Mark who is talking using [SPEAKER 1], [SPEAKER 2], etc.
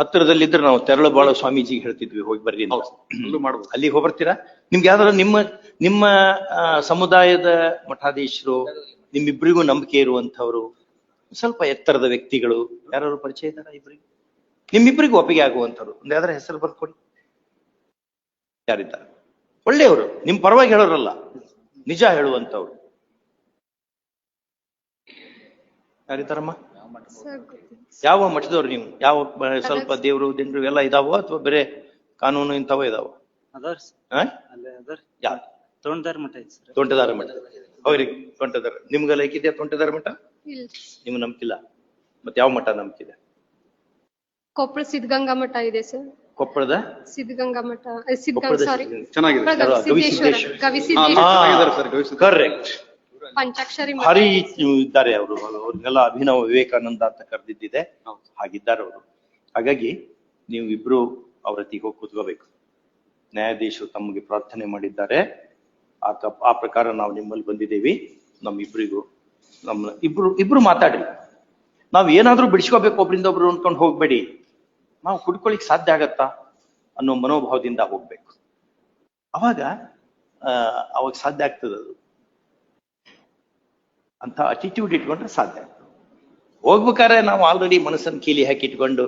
[SPEAKER 1] ಹತ್ತಿರದಲ್ಲಿದ್ರೆ ನಾವು ತೆರಳಬಾಳ ಸ್ವಾಮೀಜಿಗೆ ಹೇಳ್ತಿದ್ವಿ ಹೋಗಿ ಬರ್ರಿ ಅಂತ.
[SPEAKER 2] ಮಾಡ್ಬೋದು.
[SPEAKER 1] ಅಲ್ಲಿಗೆ ಹೋಗ್ಬರ್ತೀರಾ? ನಿಮ್ಗೆ ಯಾವ್ದಾದ್ರು ನಿಮ್ಮ ನಿಮ್ಮ ಆ, ಸಮುದಾಯದ ಮಠಾಧೀಶರು ನಿಮ್ಮಿಬ್ಬರಿಗೂ ನಂಬಿಕೆ ಇರುವಂತವ್ರು ಸ್ವಲ್ಪ ಎತ್ತರದ ವ್ಯಕ್ತಿಗಳು ಯಾರು ಪರಿಚಯ ಇದ್ದಾರ ಇಬ್ಬರಿಗೂ ನಿಮ್ಮಿಬ್ಬರಿಗೂ ಒಪ್ಪಿಗೆ ಆಗುವಂತವ್ರು ಒಂದ್ ಯಾವ್ದಾರ ಹೆಸರು ಬರ್ಕೊಡಿ ಯಾರಿದ್ದಾರೆ? ಒಳ್ಳೆಯವರು ನಿಮ್ ಪರವಾಗಿ ಹೇಳೋರಲ್ಲ ನಿಜ ಹೇಳುವಂತವ್ರು ಯಾರಿದ್ದಾರಮ್ಮ. ಯಾವ ಮಠದವ್ರು ನೀವು? ಯಾವ ಬ- ಸ್ವಲ್ಪ ದೇವ್ರು ದಿಂಡ್ರು ಎಲ್ಲ ಇದಾವೋ ಅಥವಾ ಬೇರೆ ಕಾನೂನು ಇಂಥವೋ ಇದಾವ?
[SPEAKER 3] ಅಲ್ಲೇ ಮಠ ಐತಿ ಸರ್.
[SPEAKER 1] ತೋಂಟದಾರ ಮಠ. ಅವ್ರಿಗೆ ತೋಂಟದಾರ. ನಿಮ್ಗೆಲ್ಲ ಹೇಗಿದೆಯಾ ತೋಂಟದಾರ ಮಠ?
[SPEAKER 4] ಇಲ್ಲ
[SPEAKER 1] ನಿಮ್ ನಂಬಿಕಿಲ್ಲ ಮತ್ತೆ ಯಾವ ಮಠ ನಂಬಿಕಿದೆ
[SPEAKER 4] ಕೊಪ್ಪಳ ಸಿದ್ಧಗಂಗಾ ಮಠ ಇದೆ ಸರ್.
[SPEAKER 1] ಕೊಪ್ಪಳದ
[SPEAKER 4] ಸಿದ್ಧಗಂಗಾ ಮಠ. ಸಿದ್ಧಗಂಗಾ.
[SPEAKER 1] ಕೊಪ್ಪಳದ
[SPEAKER 4] ಸಾರಿ
[SPEAKER 2] ಚೆನ್ನಾಗಿದೆ.
[SPEAKER 1] ಕರೆಕ್ಟ್
[SPEAKER 4] ಪಂಚಾಕ್ಷರಿ ಹರಿ
[SPEAKER 1] ಭಾರಿ ಇದ್ದಾರೆ ಅವರು. ಅವ್ರನ್ನೆಲ್ಲ ಅಭಿನವ ವಿವೇಕಾನಂದ ಅಂತ ಕರೆದಿದ್ದಿದೆ. ಹಾಗಿದ್ದಾರೆ ಅವರು. ಹಾಗಾಗಿ ನೀವು ಇಬ್ರು ಅವರ ಹೋಗಿ ಕೂತ್ಕೋಬೇಕು. ನ್ಯಾಯಾಧೀಶರು ತಮಗೆ ಪ್ರಾರ್ಥನೆ ಮಾಡಿದ್ದಾರೆ. ಆ ಆ ಪ್ರಕಾರ ನಾವು ನಿಮ್ಮಲ್ಲಿ ಬಂದಿದ್ದೀವಿ. ನಮ್ಮಿಬ್ರಿಗೂ ನಮ್ಮ ಇಬ್ರು ಇಬ್ರು ಮಾತಾಡ್ರಿ. ನಾವ್ ಏನಾದ್ರೂ ಬಿಡಿಸ್ಕೋಬೇಕು ಒಬ್ರಿಂದ ಒಬ್ರು ಅನ್ಕೊಂಡು ಹೋಗ್ಬೇಡಿ. ನಾವು ಕುಡ್ಕೊಳಿಕ್ ಸಾಧ್ಯ ಆಗತ್ತಾ ಅನ್ನೋ ಮನೋಭಾವದಿಂದ ಹೋಗ್ಬೇಕು. ಅವಾಗ ಅವಾಗ ಸಾಧ್ಯ ಆಗ್ತದೆ ಅದು ಅಂತ ಅಟಿಟ್ಯೂಡ್ ಇಟ್ಕೊಂಡ್ರೆ ಸಾಧ್ಯ ಹೋಗ್ಬೇಕಾದ್ರೆ ನಾವು ಆಲ್ರೆಡಿ ಮನಸ್ಸನ್ನು ಕೀಲಿ ಹಾಕಿ ಇಟ್ಕೊಂಡು